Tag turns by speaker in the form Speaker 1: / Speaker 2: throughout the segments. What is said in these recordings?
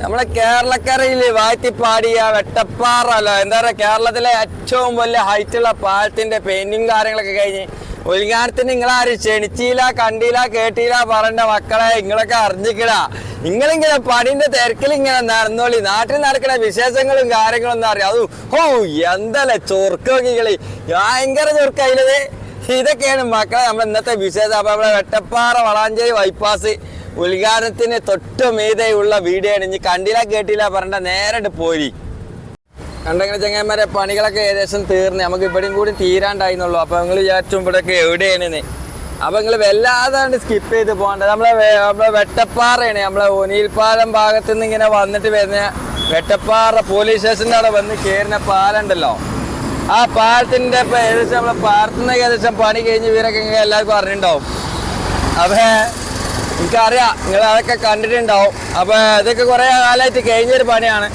Speaker 1: നമ്മളെ കേരളക്കരയിൽ വാറ്റിപ്പാടിയ വെട്ടപ്പാറ അല്ല. എന്താ പറയാ കേരളത്തിലെ ഏറ്റവും വലിയ ഹൈറ്റുള്ള പാലത്തിന്റെ പെയിന്റിങ് കാര്യങ്ങളൊക്കെ കഴിഞ്ഞ് ഉദ്ഘാടനത്തിന് നിങ്ങളാരും ക്ഷണിച്ചില്ല കണ്ടില്ല കേട്ടില്ല പറഞ്ഞ മക്കളെ നിങ്ങളൊക്കെ അറിഞ്ഞിക്കടാ നിങ്ങളിങ്ങനെ പണിന്റെ തിരക്കിൽ ഇങ്ങനെ നടന്നോളി. നാട്ടിൽ നടക്കുന്ന വിശേഷങ്ങളും കാര്യങ്ങളും ഒന്നും അറിയാം അത് ഓ എന്തല്ലേ ചൊർക്ക് നോക്കിക്കളി ഭയങ്കര ചൊർക്കയിലത് ഇതൊക്കെയാണ് മക്കളെ നമ്മൾ ഇന്നത്തെ വിശേഷം അപ്പൊ നമ്മുടെ വെട്ടപ്പാറ വളാഞ്ചേരി ബൈപ്പാസ് ഉദ്ഘാടനത്തിന് തൊട്ട് മീതെയുള്ള വീഡിയോ ഇനി കണ്ടില്ല കേട്ടില്ല പറഞ്ഞ നേരിട്ട് പോരി. കണ്ടെങ്കിൽ ചെങ്ങന്മാരെ പണികളൊക്കെ ഏകദേശം തീർന്ന്. നമുക്ക് ഇവിടെയും കൂടി തീരാണ്ടായിന്നുള്ളൂ. അപ്പൊ നിങ്ങൾ വിചാരിച്ചു ഇവിടെയൊക്കെ എവിടെയാണ് അപ്പൊ നിങ്ങൾ വല്ലാതെ സ്കിപ്പ് ചെയ്ത് പോകേണ്ടത് നമ്മളെ നമ്മളെ വെട്ടപ്പാറയാണ്. നമ്മളെ ഒനിയിൽപ്പാലം ഭാഗത്ത് നിന്ന് ഇങ്ങനെ വന്നിട്ട് വരുന്ന വെട്ടപ്പാറ പോലീസ് സ്റ്റേഷന്റെ അവിടെ വന്ന് കയറുന്ന പാലുണ്ടല്ലോ ആ പാലത്തിന്റെ ഇപ്പൊ ഏകദേശം നമ്മളെ പാലത്തിന് ഏകദേശം പണി കഴിഞ്ഞ് ഇവരൊക്കെ എല്ലാവർക്കും അറിഞ്ഞിട്ടുണ്ടാവും. അപ്പൊ എനിക്കറിയാം. നിങ്ങൾ അതൊക്കെ കണ്ടിട്ടുണ്ടാവും. അപ്പൊ ഇതൊക്കെ കുറെ കാലമായിട്ട് കഴിഞ്ഞൊരു പണിയാണ്.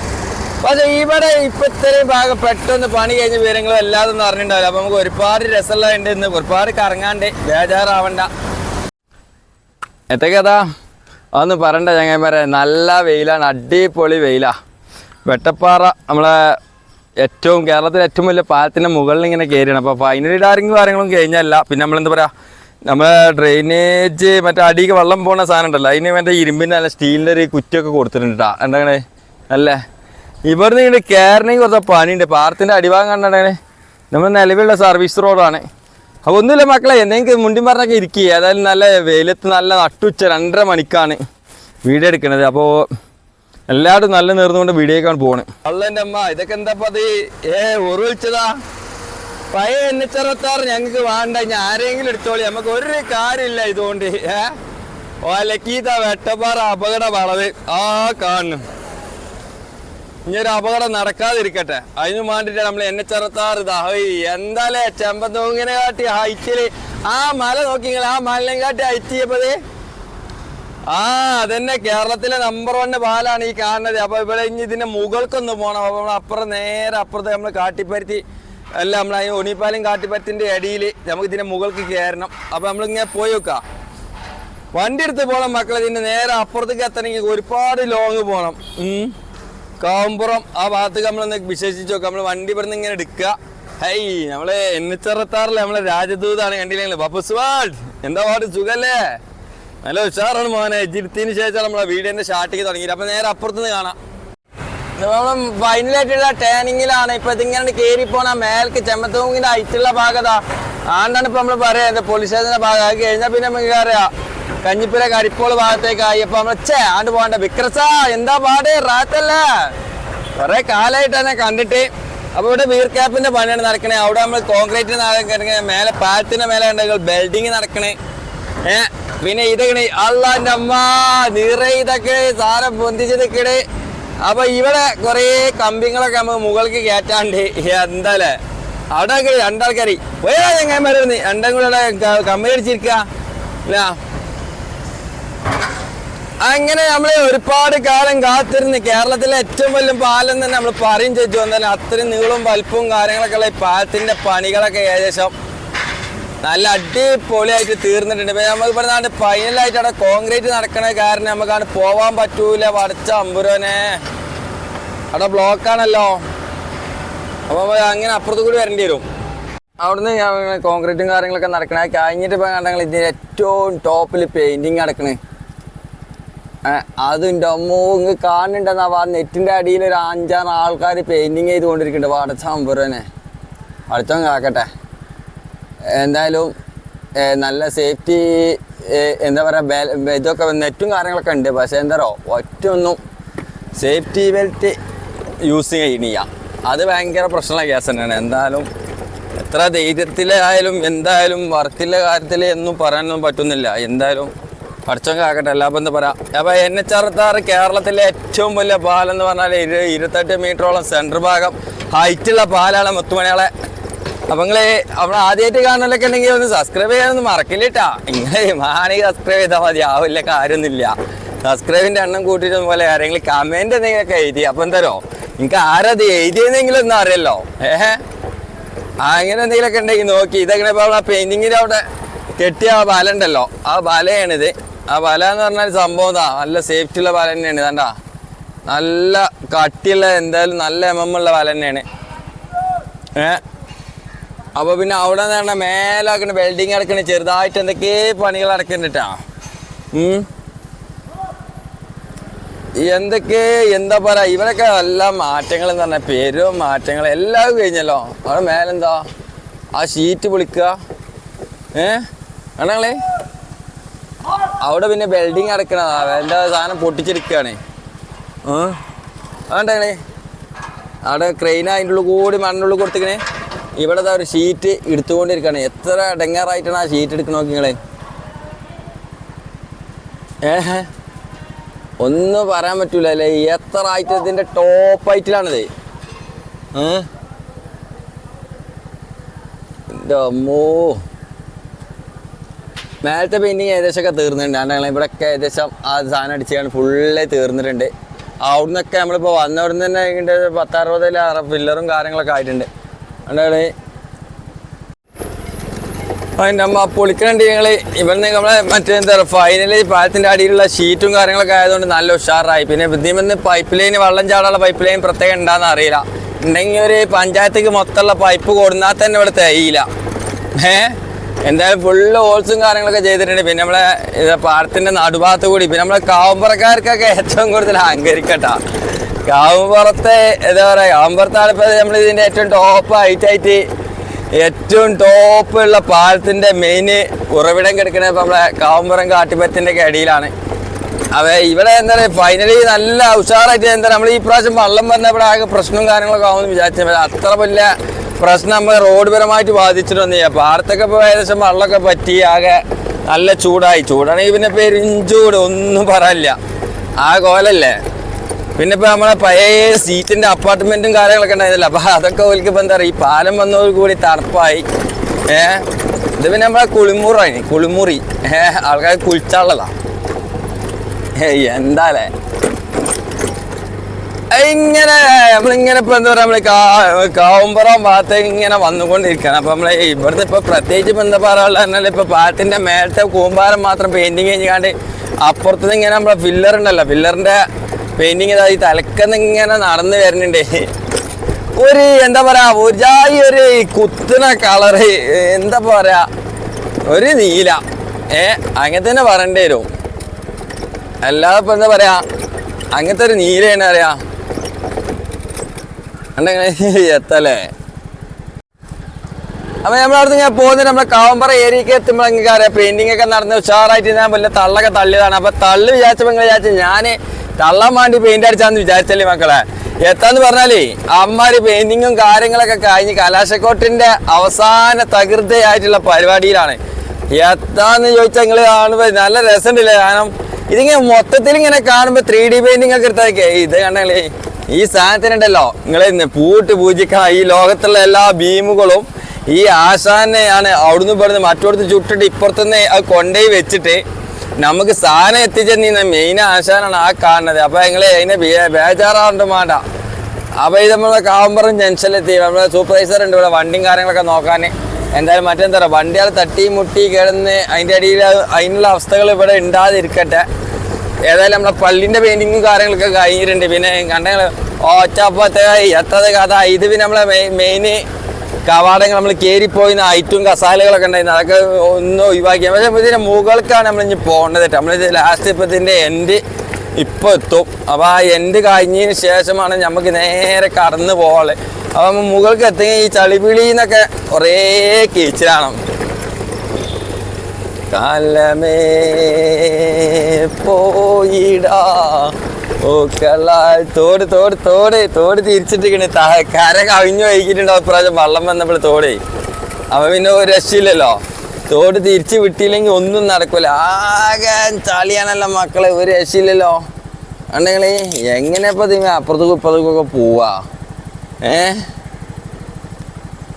Speaker 1: പക്ഷെ ഇവിടെ ഇപ്പൊ ഇത്രയും ഭാഗം പെട്ടെന്ന് പണി കഴിഞ്ഞ വിവരങ്ങളും എല്ലാതും അറിഞ്ഞിട്ടുണ്ടാവില്ല. അപ്പൊ നമുക്ക് ഒരുപാട് രസമുള്ള ഉണ്ട് ഇന്ന്. ഒരുപാട് കറങ്ങാണ്ട്. ബേജാറാവണ്ട. എത്തേക്കതാ അതൊന്നും പറയണ്ട ചങ്ങന്മാരെ നല്ല വെയിലാണ്. അടിപൊളി വെയിലാ. വെട്ടപ്പാറ നമ്മളെ ഏറ്റവും കേരളത്തിലെ ഏറ്റവും വലിയ പാലത്തിന്റെ മുകളിൽ ഇങ്ങനെ കയറിയാണ്. അപ്പോൾ ഫൈനലി ഡാരിങ് കാര്യങ്ങളും കഴിഞ്ഞല്ല. പിന്നെ നമ്മൾ എന്താ പറയുക നമ്മളെ ഡ്രെയിനേജ് മറ്റേ അടിക്ക് വെള്ളം പോകുന്ന സാധനം ഉണ്ടല്ലോ അതിന് മറ്റേ ഇരുമ്പിന്റെ നല്ല സ്റ്റീലിന്റെ ഒരു കുറ്റിയൊക്കെ കൊടുത്തിട്ടുണ്ട് എന്താണ്? അല്ലേ? ഇവിടുന്ന് ഇങ്ങോട്ട് കയറണമെങ്കിൽ കുറച്ച് പണിയുണ്ട്. പാർത്തിന്റെ അടിഭാഗം കണ്ടിട്ടുണ്ടെങ്കിൽ നമ്മൾ നിലവിലുള്ള സർവീസ് റോഡാണ് അപ്പോൾ ഒന്നുമില്ല മക്കളെ എന്തെങ്കിലും മുണ്ടി പറഞ്ഞൊക്കെ ഇരിക്കുക ഏതായാലും നല്ല വെയിലത്ത് നല്ല നട്ടുച്ച രണ്ടര മണിക്കാണ് വീഡിയോ എടുക്കുന്നത് അപ്പോൾ എല്ലാവരും നല്ല നേർന്നുകൊണ്ട് വീഡിയോക്കാണ് പോകണം അള്ളന്റെ അമ്മ ഇതൊക്കെ എന്താ പതി ഏ ഉറവിച്ചതാ പഴയ എണ്ണച്ചറത്താറ് ഞങ്ങൾക്ക് വേണ്ട ഇനി ആരെങ്കിലും എടുത്തോളി. നമുക്ക് ഒരു കാര്യമില്ല ഇതുകൊണ്ട്. ഏ? ഓലക്കീത വെട്ടപ്പാറ അപകട വളവ്. ആ കാണുന്നു. ഇനി ഒരു അപകടം നടക്കാതിരിക്കട്ടെ. അതിന് വേണ്ടിട്ട് നമ്മൾ എന്നെ ചെറുത്താറ് ഇതാ എന്താലേ ചെമ്പന്തൂങ്ങിനെ കാട്ടി ഹൈറ്റിൽ. ആ മല നോക്കിങ്ങൾ ആ മലനെ കാട്ടി ഹൈറ്റ് ആ അതന്നെ കേരളത്തിലെ നമ്പർ വൺ പാലാണ് ഈ കാണുന്നത്. അപ്പൊ ഇവിടെ ഇനി ഇതിന്റെ മുകൾക്കൊന്ന് പോകണം അപ്പൊ നമ്മൾ അപ്പുറം നേരെ അപ്പുറത്ത് നമ്മൾ കാട്ടിപ്പരുത്തി അല്ല നമ്മൾ ഈ ഒണിപ്പാലം കാട്ടിപ്പരത്തിന്റെ അടിയിൽ നമുക്ക് ഇതിന്റെ മുകൾക്ക് കയറണം. അപ്പൊ നമ്മളിങ്ങനെ പോയി വെക്കാം വണ്ടി എടുത്ത് പോകണം മക്കളെ ഇതിന്റെ നേരെ അപ്പുറത്തേക്ക് എത്തണമെങ്കിൽ ഒരുപാട് ലോങ് പോകണം ഉം. കാവുമ്പുറം ആ ഭാഗത്തേക്ക് നമ്മളൊന്ന് വിശേഷിച്ച് നോക്കാം. നമ്മൾ വണ്ടി ഇവിടുന്ന് ഇങ്ങനെ എടുക്കുക. ഹൈ നമ്മൾ എണ്ണിച്ചറത്താറിൽ നമ്മളെ രാജദൂതാണ് കണ്ടില്ലെങ്കിൽ ബപ്പുസ്വാഡ് എന്താ പാട്? സുഖല്ലേ? നല്ല ഉഷാറാണ് മോനെ. ജിരുത്തിന് ശേഷം നമ്മളെ വീടിന്റെ ഷാട്ടിക്ക് തുടങ്ങിയിട്ട്. അപ്പൊ നേരെ അപ്പുറത്തുനിന്ന് കാണാം. നമ്മൾ ഫൈനലായിട്ടുള്ള ടേണിങ്ങിലാണ് ഇപ്പൊ ഇതിങ്ങനെ കയറി പോണ മേൽക്ക് ചെമ്മത്തൂങ്ങിന്റെ ഹൈറ്റുള്ള ഭാഗതാ. ആണ്ടാണ് ഇപ്പൊ നമ്മൾ പറയാ പോലീസ് സ്റ്റേഷന്റെ ഭാഗം. അത് കഴിഞ്ഞാൽ പിന്നെ നമുക്ക് അറിയാം കഞ്ഞിപ്പുര കരിപ്പോൾ ഭാഗത്തേക്കായി അപ്പൊ നമ്മൾ ചേ ആണ്ട് പോകണ്ട. വിക്രസ എന്താ പാട്? റാത്തല്ലേ? കുറെ കാലായിട്ട് തന്നെ കണ്ടിട്ട്. അപ്പൊ ഇവിടെ വീർ ക്യാപ്പിന്റെ പണിയാണ് നടക്കണേ. അവിടെ നമ്മൾ കോൺക്രീറ്റ് മേലെ പാലത്തിന്റെ മേലെ ഉണ്ടെങ്കിൽ ബിൽഡിങ് നടക്കണേ. ഏഹ് പിന്നെ ഇതൊക്കെ അള്ളാന്റെ അമ്മ നിറയെ ഇതൊക്കെ സാരം പൊന്തിച്ച് നിൽക്കണേ അപ്പൊ ഇവിടെ കുറേ കമ്പിങ്ങളൊക്കെ നമുക്ക് മുകളിലേക്ക് കയറ്റാണ്ട് എന്താല്ലേ അവിടെ രണ്ടാൾക്കാരി. പോയാ ചങ്ങന്മാരുന്ന് രണ്ടും കൂടെ കമ്പി അടിച്ചിരിക്കുക അങ്ങനെ നമ്മൾ ഒരുപാട് കാലം കാത്തിരുന്ന് കേരളത്തിലെ ഏറ്റവും വലിയ പാലം തന്നെ നമ്മൾ പറയും ചോദിച്ചു വന്നാലും അത്രയും നീളവും വലുപ്പവും കാര്യങ്ങളൊക്കെ ഉള്ള ഈ പാലത്തിന്റെ പണികളൊക്കെ ഏകദേശം നല്ല അടിപൊളിയായിട്ട് തീർന്നിട്ടുണ്ട്. ഇപ്പൊ നമുക്ക് പറഞ്ഞാണ്ട് ഫൈനലായിട്ട് അവിടെ കോൺക്രീറ്റ് നടക്കണ കാരണം നമുക്കാണ് പോവാൻ പറ്റൂല. വടച്ച അമ്പുരനെ. അവിടെ ബ്ലോക്കാണല്ലോ അപ്പൊ നമുക്ക് അങ്ങനെ അപ്പുറത്ത് കൂടി വരേണ്ടി വരും. അവിടുന്ന് ഞാൻ കോൺക്രീറ്റും കാര്യങ്ങളൊക്കെ നടക്കണേ കഴിഞ്ഞിട്ട് ഇപ്പൊ കണ്ടെങ്കിൽ ഇതിന്റെ ഏറ്റവും ടോപ്പിൽ പെയിന്റിങ് നടക്കണേ. അതുണ്ട് അമ്മോ ഇങ്ങ് കാണുന്നുണ്ടെന്നാ നെറ്റിന്റെ അടിയിൽ ഒരു അഞ്ചാറ് ആൾക്കാർ പെയിന്റിങ് ചെയ്തുകൊണ്ടിരിക്കുന്നുണ്ട്. വടച്ച അമ്പുരനെ. അടുത്തവൻ കാക്കട്ടെ. എന്തായാലും നല്ല സേഫ്റ്റി എന്താ പറയുക ഇതൊക്കെ നെറ്റും കാര്യങ്ങളൊക്കെ ഉണ്ട്. പക്ഷേ എന്താ പറയുക ഒറ്റ ഒന്നും സേഫ്റ്റി ബെൽറ്റ് യൂസ് ചെയ്യണില്ല. അത് ഭയങ്കര പ്രശ്നമുള്ള കേസ് തന്നെയാണ്. എന്തായാലും എത്ര ധൈര്യത്തിലായാലും എന്തായാലും വർക്കിലെ കാര്യത്തിൽ എന്നും പറയാനൊന്നും പറ്റുന്നില്ല. എന്തായാലും പഠിച്ചൊക്കെ ആക്കട്ടെ എല്ലാ എന്താ പറയാം അപ്പോൾ എൻ എച്ച് അറുപത്താറ് കേരളത്തിലെ ഏറ്റവും വലിയ പാലം എന്ന് പറഞ്ഞാൽ ഇരു ഇരുപത്തെട്ട് മീറ്ററോളം സെന്റർ ഭാഗം ഹൈറ്റുള്ള പാലാണ് മുത്തുമണികളെ അപ്പൊ നിങ്ങൾ അവിടെ ആദ്യമായിട്ട് കാണലൊക്കെ ഉണ്ടെങ്കിൽ ഒന്ന് സബ്സ്ക്രൈബ് ചെയ്യാനൊന്നും മറക്കില്ലട്ടാ ഇങ്ങനെ മാണി സബ്സ്ക്രൈബ് ചെയ്താൽ മതി. ആവില്ല കാര്യമൊന്നുമില്ല. സബ്സ്ക്രൈബിന്റെ എണ്ണം കൂട്ടിയിട്ട് പോലെ ആരെങ്കിലും കമന്റ് എന്തെങ്കിലുമൊക്കെ എഴുതി. അപ്പൊ തരോ നിങ്ങൾക്ക് ആരത് എഴുതിയെന്നെങ്കിലും ഒന്നും അറിയല്ലോ. ഏഹ് അങ്ങനെ എന്തെങ്കിലുമൊക്കെ ഉണ്ടെങ്കിൽ നോക്കി. ഇതെങ്ങനെ ഇപ്പോൾ ആ പെയിന്റിങ്ങിന്റെ അവിടെ കെട്ടിയ ആ വല ഉണ്ടല്ലോ. ആ വലയാണിത്. ആ വല എന്ന് പറഞ്ഞാൽ സംഭവം താ നല്ല സേഫ്റ്റി ഉള്ള വല തന്നെയാണ്. കണ്ട? നല്ല കട്ടിയുള്ള എന്തായാലും നല്ല എം എം ഉള്ള വല തന്നെയാണ്. ഏ? അപ്പൊ പിന്നെ അവിടെ നിന്ന് പറഞ്ഞാൽ മേലാക്കണ വെൽഡിങ് അടക്കണ ചെറുതായിട്ട് എന്തൊക്കെ പണികൾ അടക്കണ്ടിട്ടാ എന്തൊക്കെ എന്താ പറയാ ഇവരൊക്കെ എല്ലാ മാറ്റങ്ങൾ എന്ന് പറഞ്ഞാൽ പേരും മാറ്റങ്ങൾ എല്ലാം കഴിഞ്ഞല്ലോ. അവിടെ മേലെന്താ? ആ ഷീറ്റ് പൊളിക്കുക ഏ? ആണങ്ങളെ അവിടെ പിന്നെ ബിൽഡിങ് അടക്കണതാ. എന്റെ സാധനം പൊട്ടിച്ചെടുക്കുകയാണ് വേണ്ടേ അവിടെ ക്രെയിൻ അതിന്റെ ഉള്ളിൽ കൂടി മണ്ണിനുള്ളിൽ കൊടുത്തിക്കണേ. ഇവിടെ ഒരു ഷീറ്റ് എടുത്തുകൊണ്ടിരിക്കുകയാണ്. എത്ര ഇടങ്ങാറായിട്ടാണ് ആ ഷീറ്റ് എടുക്കണ നോക്കിങ്ങളെ ഏഹ് ഒന്നും പറയാൻ പറ്റൂല അല്ലേ? എത്ര ആയിട്ട് ഇതിന്റെ ടോപ്പ് ഹൈറ്റിലാണിത് ഏഹ് മേലത്തെ പെയിന്റിങ് ഏകദേശമൊക്കെ തീർന്നിട്ടുണ്ട്. കാരണം ഇവിടെയൊക്കെ ഏകദേശം ആ സാധനം അടിച്ചാണ് ഫുള്ള് തീർന്നിട്ടുണ്ട്. അവിടുന്നൊക്കെ നമ്മളിപ്പോൾ വന്ന തന്നെ പത്താറുപതിൽ പില്ലറും കാര്യങ്ങളൊക്കെ ആയിട്ടുണ്ട്. അതുകൊണ്ടാണ് അതിന്റെ അമ്മ പൊളിക്കണുണ്ട് ഞങ്ങൾ ഇവിടുന്ന് നമ്മളെ മറ്റേ ഫൈനലി പാലത്തിന്റെ അടിയിലുള്ള ഷീറ്റും കാര്യങ്ങളൊക്കെ ആയതുകൊണ്ട് നല്ല ഉഷാറായി. പിന്നെ ഇതിമെന്ന് പൈപ്പ് ലൈന് വെള്ളം ചാടാനുള്ള പൈപ്പ് ലൈൻ പ്രത്യേകം ഉണ്ടാന്ന് അറിയില്ല. ഉണ്ടെങ്കിൽ ഒരു പഞ്ചായത്തേക്ക് മൊത്തമുള്ള പൈപ്പ് കൊടുന്നാൽ തന്നെ ഇവിടെ തേയില്ല. ഏ? എന്തായാലും ഫുള്ള് ഹോൾസും കാര്യങ്ങളൊക്കെ ചെയ്തിട്ടുണ്ട്. പിന്നെ നമ്മളെ പാലത്തിന്റെ നടുഭാഗത്ത് കൂടി പിന്നെ നമ്മളെ കാവുമ്പറക്കാർക്കൊക്കെ ഏറ്റവും കൂടുതൽ അഹങ്കരിക്കട്ടാ. കാവുമ്പുറത്തെ എന്താ പറയുക കാവുമ്പുറത്താണ് ഇപ്പോൾ നമ്മൾ ഇതിന്റെ ഏറ്റവും ടോപ്പ് ഹൈറ്റ് ആയിട്ട് ഏറ്റവും ടോപ്പ് ഉള്ള പാലത്തിന്റെ മെയിൻ ഉറവിടം കിടക്കുന്നത് ഇപ്പൊ നമ്മളെ കാവുമ്പുറം കാട്ടിപ്പത്തിന്റെ ഒക്കെ അടിയിലാണ് അവ ഇവിടെ എന്താ പറയുക ഫൈനലി നല്ല ഉഷാറായിട്ട് എന്താ നമ്മൾ ഈ പ്രാവശ്യം വള്ളം വന്ന ഇവിടെ ആകെ പ്രശ്നവും കാര്യങ്ങളൊക്കെ ആവുമെന്ന് വിചാരിച്ചു അത്ര വലിയ പ്രശ്നം നമ്മൾ റോഡ് പരമായിട്ട് ബാധിച്ചിട്ടൊന്നുമില്ല പാടത്തൊക്കെ ഇപ്പോൾ ഏകദേശം വള്ളമൊക്കെ പറ്റി ആകെ നല്ല ചൂടായി. ചൂടാണെങ്കിൽ പിന്നെ പെരിഞ്ചൂട് ഒന്നും പറയില്ല ആ കോലല്ലേ? പിന്നെ ഇപ്പൊ നമ്മളെ പഴയ സീറ്റിന്റെ അപ്പാർട്ട്മെന്റും കാര്യങ്ങളൊക്കെ ഉണ്ടായിരുന്നില്ല? അപ്പൊ അതൊക്കെ ഓൽക്ക് ഇപ്പൊ എന്താ പറയുക ഈ പാലം വന്നതോട് കൂടി തണുപ്പായി. ഏ? ഇത് പിന്നെ നമ്മളെ കുളിമുറായി കുളിമുറി. ഏ? ആൾക്കാർ കുളിച്ചാളതാ ഏയ് എന്താലേ? ഇങ്ങനെ നമ്മളിങ്ങനെ ഇപ്പൊ എന്താ പറയാ നമ്മൾ കാവുമ്പുറം ഭാഗത്തേക്ക് ഇങ്ങനെ വന്നുകൊണ്ടിരിക്കുകയാണ് അപ്പൊ നമ്മളെ ഇവിടുത്തെ ഇപ്പൊ പ്രത്യേകിച്ച് ഇപ്പൊ എന്താ ഇപ്പൊ പാലത്തിന്റെ മേലത്തെ കൂമ്പാരം മാത്രം പെയിന്റിങ് കഴിഞ്ഞാണ്ട് അപ്പുറത്തുനിന്ന് ഇങ്ങനെ നമ്മളെ പില്ലർ ഉണ്ടല്ലോ ഫില്ലറിന്റെ പെയിന്റിങ് ഈ തലക്കന്ന് ഇങ്ങനെ നടന്നു വരുന്നുണ്ട്. ഒരു എന്താ പറയാ ഒരു ജാതി ഒരു കുത്തുന്ന കളറ് എന്താ പറയാ ഒരു നീല. ഏ അങ്ങനെ തന്നെ പറയേണ്ടി വരും. അല്ലാതെ ഇപ്പൊ എന്താ പറയാ അങ്ങനത്തെ ഒരു നീല നീലയാണ് അറിയാ എത്തല്ലേ? അപ്പൊ നമ്മളവിടുന്ന് ഇങ്ങനെ പോകുന്നത് നമ്മളെ കാവമ്പറ ഏരിയക്ക് എത്തുമ്പോൾ നിങ്ങൾക്ക് അറിയാം പെയിന്റിംഗ് ഒക്കെ നടന്ന് ഉഷാറായിട്ട് ഞാൻ വലിയ തള്ളൊക്കെ തള്ളിയതാണ്. അപ്പൊ തള്ളു വിചാരിച്ചപ്പോ നിങ്ങൾ വിചാരിച്ചു ഞാൻ തള്ളാൻ വേണ്ടി പെയിന്റ് അടിച്ചാന്ന് വിചാരിച്ചല്ലേ മക്കളെ? എത്താന്ന് പറഞ്ഞാലേ അമ്മാര് പെയിന്റിങ്ങും കാര്യങ്ങളൊക്കെ കഴിഞ്ഞ് കലാശക്കോട്ടിന്റെ അവസാന തകൃതയായിട്ടുള്ള പരിപാടിയിലാണ്. എത്താന്ന് ചോദിച്ചാൽ നിങ്ങൾ കാണുമ്പോ നല്ല രസമുണ്ടല്ലേ കാരണം ഇതിങ്ങനെ മൊത്തത്തിൽ ഇങ്ങനെ കാണുമ്പോ ത്രീ ഡി പെയിന്റിംഗ് ഒക്കെ എടുത്തേക്കേ ഇത് കണ്ടല്ലേ ഈ സാധനത്തിനുണ്ടല്ലോ നിങ്ങൾ പൂട്ട് പൂജിക്കാൻ ഈ ലോകത്തുള്ള എല്ലാ ഭീമുകളും ഈ ആശാനെയാണ് അവിടുന്ന് ഇവിടുന്ന് മറ്റോടത്ത് ചുട്ടിട്ട് ഇപ്പുറത്തുനിന്ന് അത് കൊണ്ടുപോയി വെച്ചിട്ട് നമുക്ക് സാധനം എത്തിച്ചെന്ന മെയിൻ ആശാനാണ് ആ കാണുന്നത്. അപ്പൊ നിങ്ങൾ അതിനെ ബേ- ബേജാറാണ്ട് വേണ്ട അപ്പൊ ഇത് നമ്മളെ കാവുമ്പറും ജംഗ്ഷനിലെത്തി നമ്മളെ സൂപ്പർവൈസർ ഉണ്ട് ഇവിടെ വണ്ടിയും കാര്യങ്ങളൊക്കെ നോക്കാൻ. എന്തായാലും മറ്റെന്താ പറയുക വണ്ടികൾ തട്ടി മുട്ടി കിടന്ന് അതിന്റെ അടിയിൽ അതിനുള്ള അവസ്ഥകൾ ഇവിടെ ഉണ്ടാതിരിക്കട്ടെ. ഏതായാലും നമ്മളെ പള്ളിന്റെ പെയിന്റിങ്ങും കാര്യങ്ങളൊക്കെ കഴിഞ്ഞിട്ടുണ്ട്. പിന്നെ കണ്ടെങ്കിൽ ഓച്ചപ്പത്തെ എത്തത് കഥ. ഇത് പിന്നെ നമ്മളെ മെയിന് കവാടങ്ങൾ നമ്മൾ കയറിപ്പോയി ഐറ്റും കസാലകളൊക്കെ ഉണ്ടായിരുന്നു. അതൊക്കെ ഒന്ന് ഒഴിവാക്കി. പക്ഷെ ഇതിന്റെ മുകൾക്കാണ് നമ്മൾ ഇനി പോകേണ്ടത് നമ്മൾ ലാസ്റ്റ് ഇപ്പം ഇതിന്റെ എൻഡ് ഇപ്പൊ എത്തും. അപ്പൊ ആ എൻഡ് കഴിഞ്ഞതിന് ശേഷമാണ് നമുക്ക് നേരെ കടന്നു പോകാൾ അപ്പൊ നമ്മൾ മുകൾക്ക് എത്തുക ഈ ചളിപിളി എന്നൊക്കെ കുറേ കീച്ചിലാണ് കാലമേ പോയിടാ. ഓ തോട് തോട് തോട് തോട് തിരിച്ചിട്ടിരിക്കണേ. കര കവിഞ്ഞു വൈകിട്ടുണ്ടാവും അപ്രാവശ്യം വള്ളം വന്നപ്പോൾ തോടേ. അവ പിന്നെ ഒരു രക്ഷയില്ലല്ലോ. തോട് തിരിച്ച് വിട്ടില്ലെങ്കിൽ ഒന്നും നടക്കൂല. ആകെ ചളിയാണല്ലോ മക്കളെ. ഒരു രക്ഷയില്ലല്ലോ. ഉണ്ടെങ്കിൽ എങ്ങനെ ഇപ്പൊ ഇതിങ്ങ അപ്പുറത്തേക്കും ഇപ്പുറത്തേക്കും ഒക്കെ പോവാ? ഏ?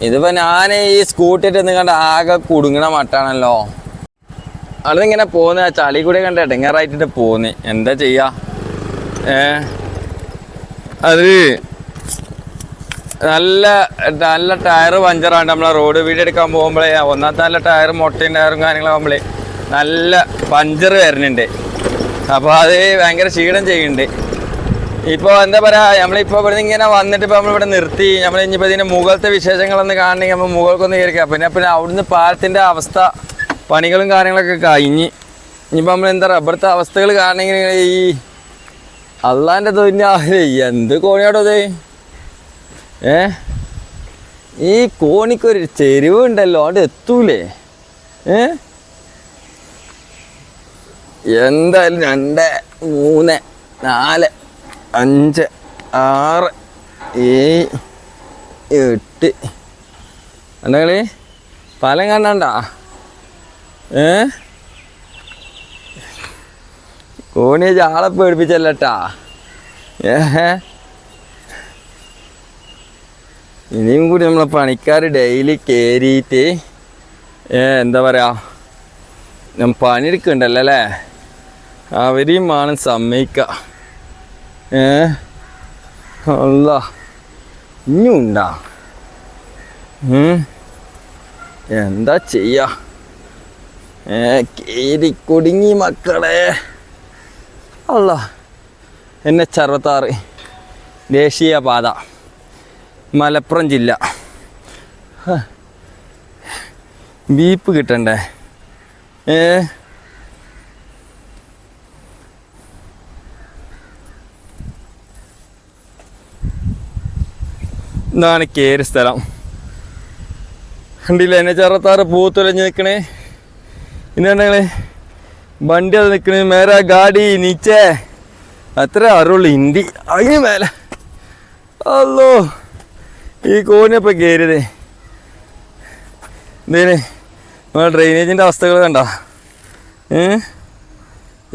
Speaker 1: ഇതിപ്പോ ഞാൻ ഈ സ്കൂട്ടിട്ട് നിങ്ങളുടെ ആകെ കുടുങ്ങണ മട്ടാണല്ലോ. അവിടെ ഇങ്ങനെ ആ ചളി കൂടെ കണ്ട ഇടങ്ങാറായിട്ടിട്ട് പോന്ന്. എന്താ ചെയ്യാ? അത് നല്ല നല്ല ടയർ പഞ്ചറാണ് നമ്മളെ റോഡ് വീട് എടുക്കാൻ പോകുമ്പോഴേ ഒന്നാമത്തെ നല്ല ടയർ മുട്ടയും ടയറും കാര്യങ്ങളാകുമ്പോഴേ നല്ല പഞ്ചർ വരുന്നുണ്ട് അപ്പോൾ അത് ഭയങ്കര ക്ഷീണം ചെയ്യുന്നുണ്ട്. ഇപ്പൊ എന്താ പറയാ നമ്മളിപ്പോ ഇവിടെ നിന്ന് ഇങ്ങനെ വന്നിട്ട് ഇപ്പൊ നമ്മളിവിടെ നിർത്തി. നമ്മൾ ഇനിയിപ്പോ ഇതിന്റെ മുകളിലത്തെ വിശേഷങ്ങളൊന്ന് കാണണമെങ്കിൽ നമ്മൾ മുകൾക്കൊന്ന് കയറിക്കാം പിന്നെ പിന്നെ അവിടുന്ന് പാലത്തിന്റെ അവസ്ഥ പണികളും കാര്യങ്ങളൊക്കെ കഴിഞ്ഞ്. ഇനിയിപ്പോ നമ്മൾ എന്താ പറയാ അവസ്ഥകൾ കാണണമെങ്കിൽ ഈ അള്ളാന്റെ തൊഴിൽ എന്ത് കോണിയാടോ ഇത്? ഏ? ഈ കോണിക്കൊരു ചെരുവ് ഉണ്ടല്ലോ അവിടെ എത്തൂലേ? ഏ? എന്തായാലും രണ്ട് മൂന്ന് നാല് അഞ്ച് ആറ് ഏഴ് എട്ട്. എന്താ പാലം കണ്ടാ ഏ? കോണിയെ ആളെ പേടിപ്പിച്ചല്ലട്ടാ. ഏ ഇനിയും കൂടി നമ്മളെ പണിക്കാർ ഡെയിലി കയറിയിട്ട് എന്താ പറയാ ഞാൻ പണിയെടുക്കണ്ടല്ലോ അല്ലേ? അവരെയും വേണം സമ്മതിക്ക. ഏ അല്ല ഇനിയും ഉണ്ടാ? എന്താ ചെയ്യാ? ഏ കേരി കുടുങ്ങി മക്കളെ. അല്ല എച്ച് അറുപത്താറ് ദേശീയപാത മലപ്പുറം ജില്ല. ബീപ്പ് കിട്ടണ്ടേ? ഏ? ഇതാണ് കേര് സ്ഥലം. കണ്ടില്ല എന്നെ ചെറുത്താറ് പൂത്തുലഞ്ഞ് നിൽക്കണേ ഇന്നാണ് വണ്ടി അത് നിൽക്കണ മേരാ ഗാഡി നീച്ചേ. അത്ര അറിവുള്ളൂ. ഹിന്ദി അതിന് മേലെ. അല്ലോ ഈ കോണിയപ്പോൾ കയറിയതേ. എന്തേനെ? നമ്മളെ ഡ്രെയിനേജിന്റെ അവസ്ഥകൾ കണ്ട?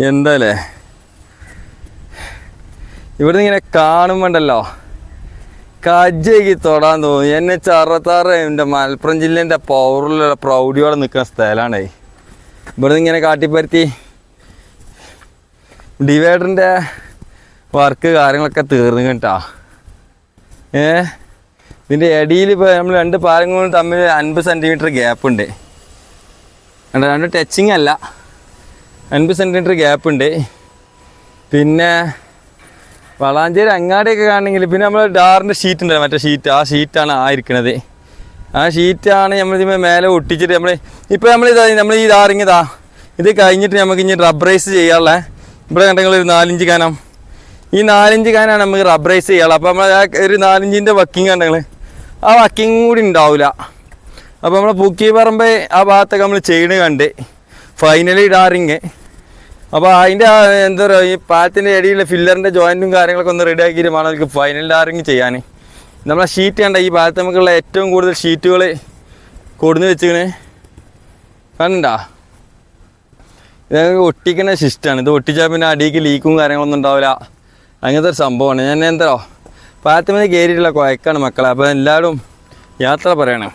Speaker 1: എന്താല്ലേ ഇവിടുന്ന് ഇങ്ങനെ കാണുമ്പോണ്ടല്ലോ കജ്ജയ്ക്ക് തൊടാൻ തോന്നി. എന്നെ ചറത്താറ് എന്റെ മലപ്പുറം ജില്ലേന്റെ പൗറിലുള്ള പ്രൗഢിയോടെ നിൽക്കുന്ന സ്ഥലമാണേ ഇവിടുന്ന് ഇങ്ങനെ കാട്ടിപ്പരുത്തി ഡിവൈഡറിന്റെ വർക്ക് കാര്യങ്ങളൊക്കെ തീർന്നു കേട്ടോ. ഏ? ഇതിന്റെ ഇടയിൽ ഇപ്പോൾ നമ്മൾ രണ്ട് പാലങ്ങളും തമ്മിൽ അൻപത് സെന്റിമീറ്റർ ഗ്യാപ്പ് ഉണ്ട്. രണ്ട് ടച്ചിങ് അല്ല. അൻപത് സെന്റിമീറ്റർ ഗ്യാപ്പ് ഉണ്ട്. പിന്നെ വളാഞ്ചേരി അങ്ങാടിയൊക്കെ കാണണമെങ്കിൽ പിന്നെ നമ്മൾ ഡാറിന്റെ ഷീറ്റ് ഉണ്ടല്ലോ മറ്റേ ഷീറ്റ് ആ ഷീറ്റാണ് ആ ആ ഷീറ്റാണ് നമ്മൾ ഇതിമേ മേലെ ഒട്ടിച്ചിട്ട് നമ്മൾ ഇപ്പോൾ നമ്മൾ ഇതാ നമ്മൾ ഈ ഇതാറിങ്ങിതാ ഇത് കഴിഞ്ഞിട്ട് നമുക്ക് ഇനി റബ്ബറൈസ് ചെയ്യാനുള്ള. ഇവിടെ കണ്ടെങ്കിൽ ഒരു നാലിഞ്ച് കാനം. ഈ നാലിഞ്ച് കാനാണ് നമുക്ക് റബ്ബറൈസ് ചെയ്യാനുള്ളത് അപ്പോൾ നമ്മൾ ഒരു നാലിഞ്ചിന്റെ വക്കിങ് കണ്ടെങ്കിൽ ആ വക്കിങ് കൂടി ഉണ്ടാവില്ല അപ്പോൾ നമ്മൾ പൂക്കി പറമ്പ് ആ ഭാഗത്തൊക്കെ നമ്മൾ ചെയ്യണ കണ്ട്. ഫൈനലി ഡാറിങ് അപ്പോൾ അതിന്റെ എന്താ പറയുക ഈ പാലത്തിന്റെ ഇടയിലുള്ള ഫില്ലറിന്റെ ജോയിന്റും കാര്യങ്ങളൊക്കെ ഒന്ന് റെഡി ആക്കിയിട്ട് വേണം നമുക്ക് ഫൈനൽ ഡാറിങ് ചെയ്യാൻ നമ്മളെ ഷീറ്റ് കണ്ട ഈ ഭാഗത്ത് നമുക്കുള്ള ഏറ്റവും കൂടുതൽ ഷീറ്റുകൾ കൊടുന്ന് വെച്ചിങ്ങനെ കണ്ടാ ഇതൊക്കെ ഒട്ടിക്കുന്ന സിസ്റ്റമാണ് ഇത് ഒട്ടിച്ചാൽ പിന്നെ അടിക്ക് ലീക്കും കാര്യങ്ങളൊന്നും ഉണ്ടാവില്ല. അങ്ങനത്തെ ഒരു സംഭവമാണ്. ഞാൻ എന്തോ പാത്തുമതി കയറിയിട്ടുള്ള കുഴക്കാണ് മക്കളെ. അപ്പോൾ എല്ലാവരും യാത്ര പറയണം.